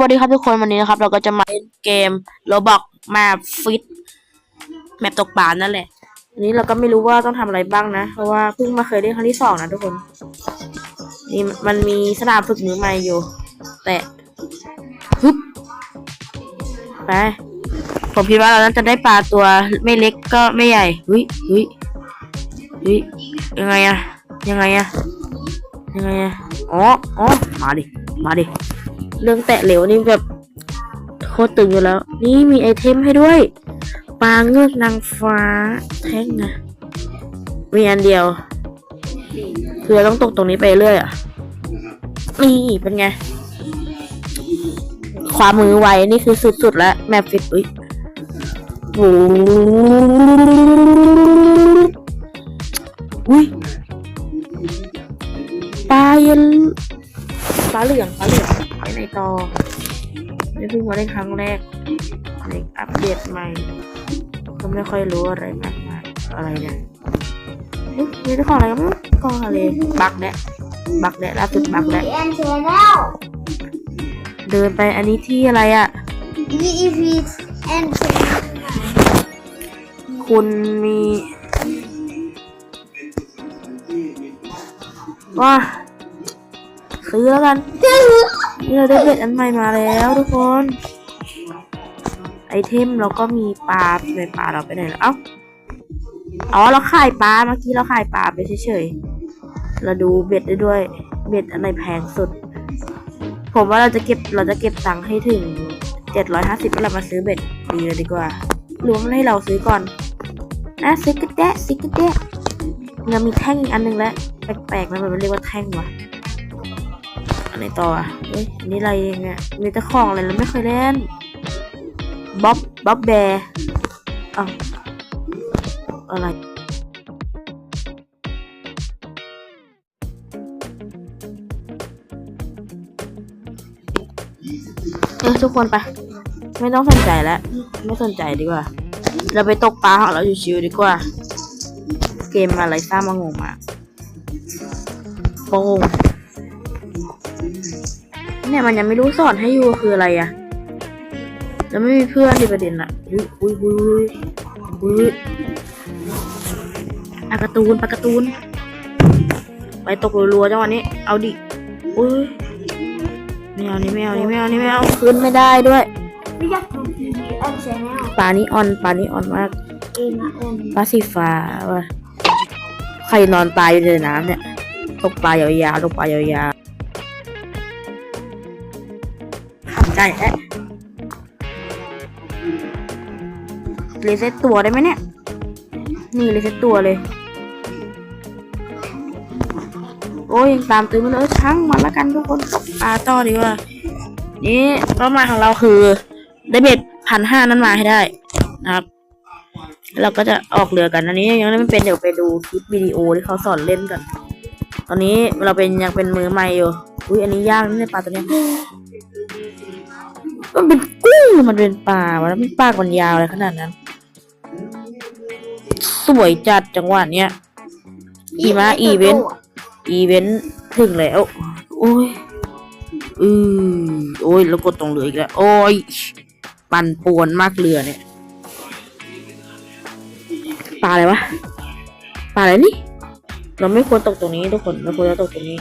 วัสดีครับทุกคนวันนี้นะครับ เราก็จะมาเล่นเกมโรบอกแมปฟิตแมปตกปลานั่นแหละอันนี้เราก็ไม่รู้ว่าต้องทำอะไรบ้างนะ เพราะว่าเพิ่งมาเคยเล่นครั้งที่สองนะทุกคน นี่มันมีสนามฝึกมือใหม่อยู่ แต่ฮึบไปผมคิดว่าเราน่าจะได้ปลาตัวไม่เล็กก็ไม่ใหญ่หุยหุยหุยยังไงอะยังไงอะยังไงอะอ๋ออ๋อมาดิ มาดิ เรื่องแตะเหลวนี่แบบโคตรตึงอยู่แล้ว นี่มีไอเทมให้ด้วยปลาเงือกนางฟ้าแท่งนะมีอันเดียว คือเราต้องตกตรงนี้ไปเรื่อยอะนี่เป็นไง ความมือไวนี่คือสุดๆแล้วแมปฟิตอุ้ยโอ้อุ้ยปลาเย็นปลาเหลืองปลาเหลือง ต่อนี่เพิ่งมาได้ครั้งแรกในอัปเดตใหม่ ก็ไม่ค่อยรู้อะไรมากมายอะไรเนี่ยเอ๊ะมีเจ้ของอะไรมั้งกองอะไรบักแดะบักแดะล่าสุดบักแดะแอนเชนแนลเดินไปอันนี้ที่อะไรอะ VEP แอนเชนแนลคุณมีว่าซื้อแล้วกัน นี่เราได้เบ็ดอันใหม่มาแล้วทุกคน ไอเทมเราก็มีปลาในปลาเราไปไหนแล้วเอ้าอ๋อเราขายปลาเมื่อกี้เราขายปลาไปเฉยๆเราดูเบ็ดได้ด้วย เบ็ดอันไหนแพงสุด ผมว่าเราจะเก็บเราจะเก็บตังค์ให้ถึงเจ็ดร้อยห้าสิบแล้วเรามาซื้อเบ็ดดีเลยดีกว่ารวมให้เราซื้อก่อนนะซื้อกระแดะซื้อกระแดะเรามีแท่งอีกอันหนึ่งแล้วแปลกๆนมันเรียกว่าแท่งวะ ไหนต่ออะเฮ้ยอันนี่อะไรเองเนี่ยมีแต่ของอะไรเราไม่เคยเล่นบ๊อบบ๊อบแบร์อ้าวอะไรเออทุกคนไป ไม่ต้องสนใจแล้ว ไม่สนใจดีกว่า เราไปตกปลาของเราชิวๆดีกว่า เกมอะไรสร้างมางงมาโป้ง เนี่ยมันยังไม่รู้สอนให้ยูคืออะไรอะแล้วไม่มีเพื่อนในประเด็นอะอุ้ยอุ้ยอุ้ยอุ้ยปลากร์ตูนปลากร์ตูน ไปตกรัวๆจังหวะนี้ เอาดิอุ้ยไม่เอานี่ไม่เอานี่ไม่เอานี่ไม่เอาขึ้นไม่ได้ด้วยไม่อยากดู VEP แอนเชนแนลปลานี้ออนปลานี้ออนมากปลาสีฟ้าว่ะใครนอนตายอยู่ในน้ำเนี่ยตกปลายาวๆตกปลายาวๆ ขำใจแอะรีเซ็ตตัวได้ไหมเนี่ย นี่รีเซ็ตตัวเลย โอ้ยยังตามตื้อมันเลยช่างมันละกันทุกคนปาต่อดีกว่า นี่เป้าหมายของเราคือ ได้เบ็ดพันห้านั้นมาให้ได้นะครับ เราก็จะออกเรือกันอันนี้ยังไม่เป็นเดี๋ยวไปดูคลิปวิดีโอที่เขาสอนเล่นกัน ตอนนี้เราเป็นยังเป็นมือใหม่อยู่ อุ้ยอันนี้ยากนี่ปลาตัวเนี้ย มันเป็นกุ้งมันเป็นปลาวะแล้วมันปากมันยาวอะไรขนาดนั้น สวยจัดจังหวะเนี้ยอีมาอีเวนต์อีเวนต์ถึงแล้ว โอ้ยอือโอ้ยแล้วกดตรงเรืออีกแล้วโอ้ยปั่นป่วนมากเรือเนี่ยปลาอะไรวะปลาอะไรนี่เราไม่ควรตกตรงนี้ทุกคนเราควรจะตกตรงนี้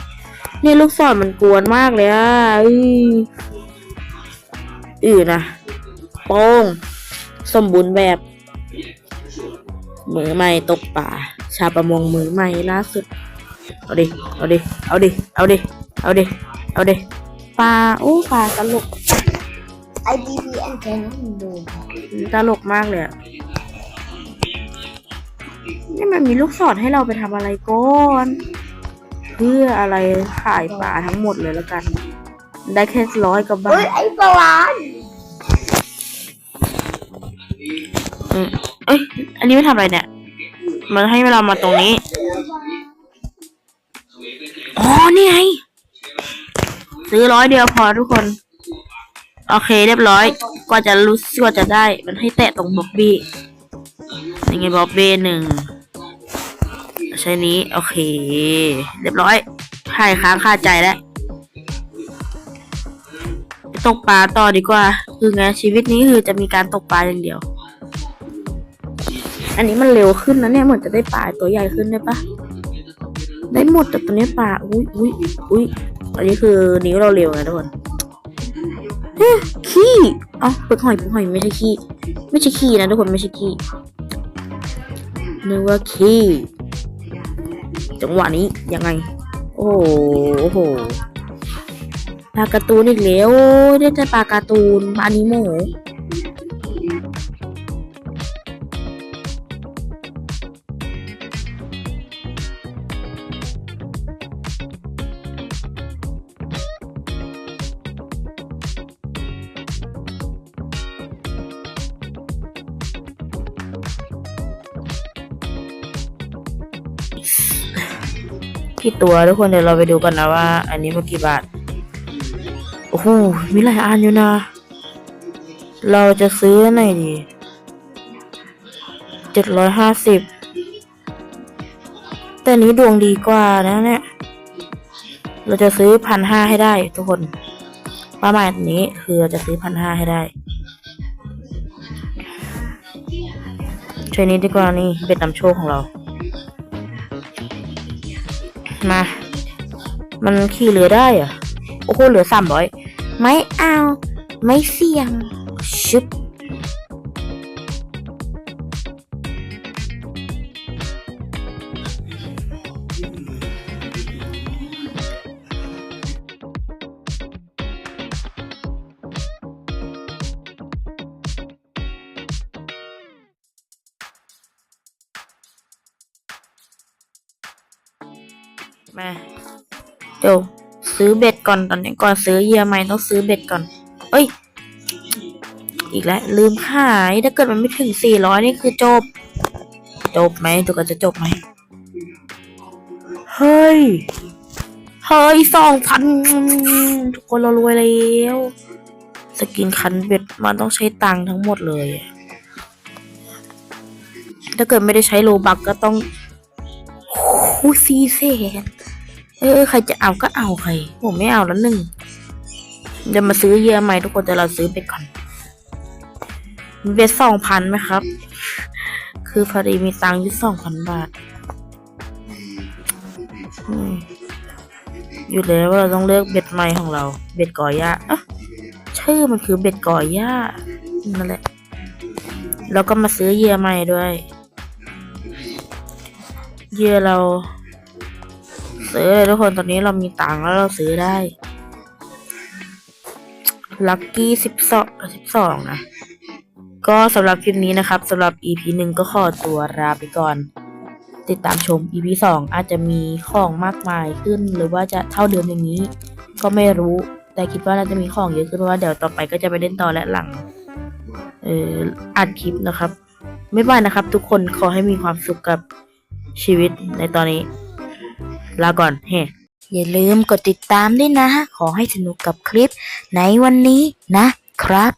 นี่ลูกศรมันกวนมากเลยอะอือ อือนะโป้งสมบูรณ์แบบมือใหม่ตกป่า ชาวประมงมือใหม่ล่าสุด เอาดิ เอาดิ เอาดิ เอาดิ เอาดิ เอาดิ ปลา โอ้ปลาตลกไอ VEP แอนเชนแนลดูตลกมากเลยอะนี่มันมีลูกศรให้เราไปทำอะไรก่อน เพื่ออะไรขายปลาทั้งหมดเลยแล้วกัน ได้แค่ร้อยกว่าบาเฮ้ยทไอปลาวานอืมเอ้ย อันนี้ไม่ทำอะไรเนี่ย มันให้เรามาตรงนี้ อ๋อ นี่ไง ซื้อร้อยเดียวพอทุกคน โอเคเรียบร้อย กว่าจะรู้กว่าจะได้ มันให้แตะตรงบ๊อบบี้ยังไงบ๊อบบี้หนึ่งใช้นี้ โอเค เรียบร้อยหายค้างคาใจแล้ว ตกปลาต่อดีกว่า คือไงชีวิตนี้คือจะมีการตกปลาอย่างเดียว อันนี้มันเร็วขึ้นนะเนี่ยเหมือนจะได้ปลาตัวใหญ่ขึ้นได้ปะได้หมดแต่ตัวนี้ปลาอุ้ยอุ้ยอุ้ยอันนี้คือนิ้วเราเร็วนะทุกคนเฮ้ขี้อ้าเปลือกหอยเปลือกหอยไม่ใช่ขี้ไม่ใช่ขี้นะทุกคนไม่ใช่ขี้นึกว่าขี้จังหวะนี้ยังไง โอ้โห ปลาการ์ตูนอีกแล้วโอ้ยได้แต่ปลาการ์ตูนปลานิโมกี่ตัวทุกคนเดี๋ยวเราไปดูกันนะว่า อันนี้มันกี่บาท โอ้โห มีหลายอันอยู่นะ เราจะซื้ออันไหนดีเจ็ดร้อยห้าสิบ แต่นี้ดวงดีกว่านะเนี่ย เราจะซื้อพันห้าให้ได้ทุกคนประมาณนี้คือเราจะซื้อพันห้าให้ได้ใช้นี้ดีกว่านี่เป็นนำโชคของเรา มา มันขี่เรือได้อะโอ้โหเหลือสามร้อย ไม่เอาไม่ ซื้อเบ็ดก่อนตอนนี้ก่อนซื้อเยื่อใหม่ต้องซื้อเบ็ดก่อน เอ้ย อีกแล้วลืมขายถ้าเกิดมันไม่ถึงสี่ร้อยนี่คือจบ จบไหมดูกันจะจบไหมเฮ้ย เฮ้ยสองพันทุกคนเรารวยแล้วสกินคันเบ็ดมันต้องใช้ตังค์ทั้งหมดเลย ถ้าเกิดไม่ได้ใช้โลบักก็ต้องโอ้สี่แสน เออใครจะเอาก็เอาใคร ผมไม่เอาแล้วหนึ่งเดี๋ยวมาซื้อเยอะไหมทุกคนแต่เราซื้อไปก่อนเบ็ดสองพันไหมครับ คือพอดีมีตังค์ยู่สองพันบาท อยู่แล้วว่าเราต้องเลือกเบ็ดใหม่ของเรา เบ็ดก่อย่าอะชื่อมันคือเบ็ดก่อย่านั่นแหละ แล้วก็มาซื้อเยื่อใหม่ด้วย เยื่อเรา ซื้อเลยทุกคนตอนนี้เรามีตังค์แล้วเราซื้อได้ ลัคกี้สิบสองสิบสองนะ ก็สำหรับคลิปนี้นะครับสำหรับ EP หนึ่งก็ขอตัวลาไปก่อน ติดตามชม EP สองอาจจะมีของมากมายขึ้นหรือว่าจะเท่าเดิมอย่างนี้ ก็ไม่รู้ แต่คิดว่าน่าจะมีของเยอะขึ้นเพราะว่าเดี๋ยวต่อไปก็จะไปเล่นต่อและหลังเอ่ออัดคลิปนะครับ ไม่บานะครับ ทุกคนขอให้มีความสุขกับชีวิตในตอนนี้ ลาก่อนเฮ้อย่าลืมกดติดตามด้วยนะ ขอให้สนุกกับคลิปในวันนี้นะครับ